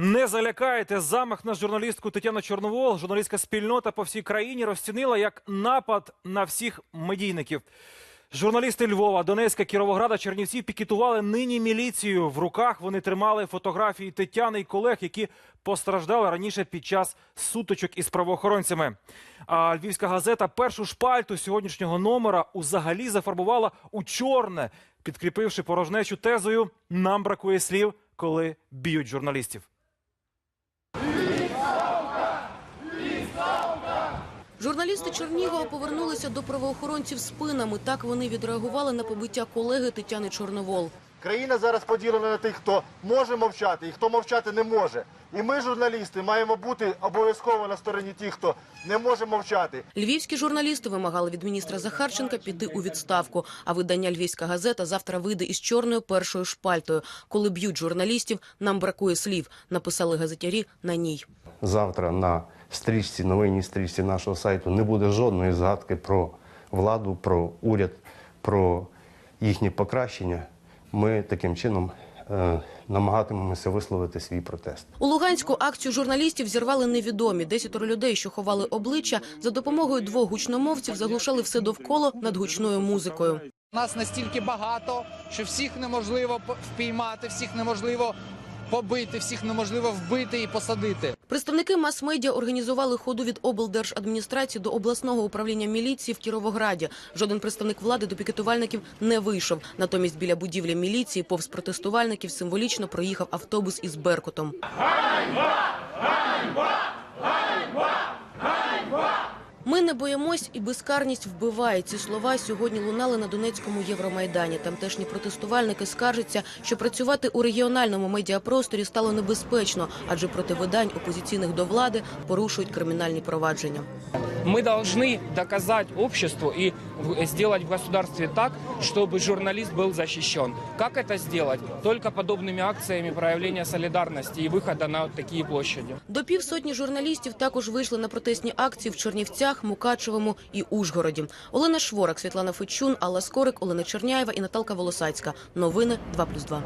Не залякаєте замах на журналістку Тетяну Чорновол. Журналістська спільнота по всій країні розцінила як напад на всіх медійників. Журналісти Львова, Донецька, Кіровограда, Чернівців пікетували нині міліцію. В руках вони тримали фотографії Тетяни і колег, які постраждали раніше під час сутичок із правоохоронцями. А львівська газета першу шпальту сьогоднішнього номера узагалі зафарбувала у чорне, підкріпивши порожнечу тезою Нам бракує слів, коли б'ють журналістів. Журналісти Чернігова повернулися до правоохоронців спинами. Так вони відреагували на побиття колеги Тетяни Чорновол. Країна зараз поділена на тих, хто може мовчати і хто мовчати не може. І ми, журналісти, маємо бути обов'язково на стороні тих, хто не може мовчати. Львівські журналісти вимагали від міністра Захарченка піти у відставку. А видання Львівська газета завтра вийде із чорною першою шпальтою. Коли б'ють журналістів, нам бракує слів. Написали газетярі на ній. Завтра на стрічці, новинній стрічці нашого сайту не буде жодної згадки про владу, про уряд, про їхнє покращення. Ми таким чином е, намагатимемося висловити свій протест. У Луганську акцію журналістів зірвали невідомі. Десятеро людей, що ховали обличчя, за допомогою двох гучномовців заглушали все довкола над гучною музикою. Нас настільки багато, що всіх неможливо впіймати, всіх неможливо побити, всіх неможливо вбити і посадити. Представники мас-медіа організували ходу від облдержадміністрації до обласного управління міліції в Кіровограді. Жоден представник влади до пікетувальників не вийшов. Натомість біля будівлі міліції повз протестувальників символічно проїхав автобус із Беркутом. Ми не боїмось і безкарність вбиває. Ці слова сьогодні лунали на Донецькому Євромайдані. Тамтешні протестувальники скаржаться, що працювати у регіональному медіапросторі стало небезпечно, адже проти видань опозиційних до влади порушують кримінальні провадження. Мы должны доказать обществу и в- сделать в государстве так, чтобы журналист был защищен. Как это сделать? Только подобными акциями проявления солидарности и выхода на такие площади. До півсотні журналістів також вийшли на протестні акції в Чернівцях, Мукачевому і Ужгороді. Олена Шворак, Світлана Фечун, Алла Скорик, Олена Черняєва і Наталка Волосацька. Новини 2+,2.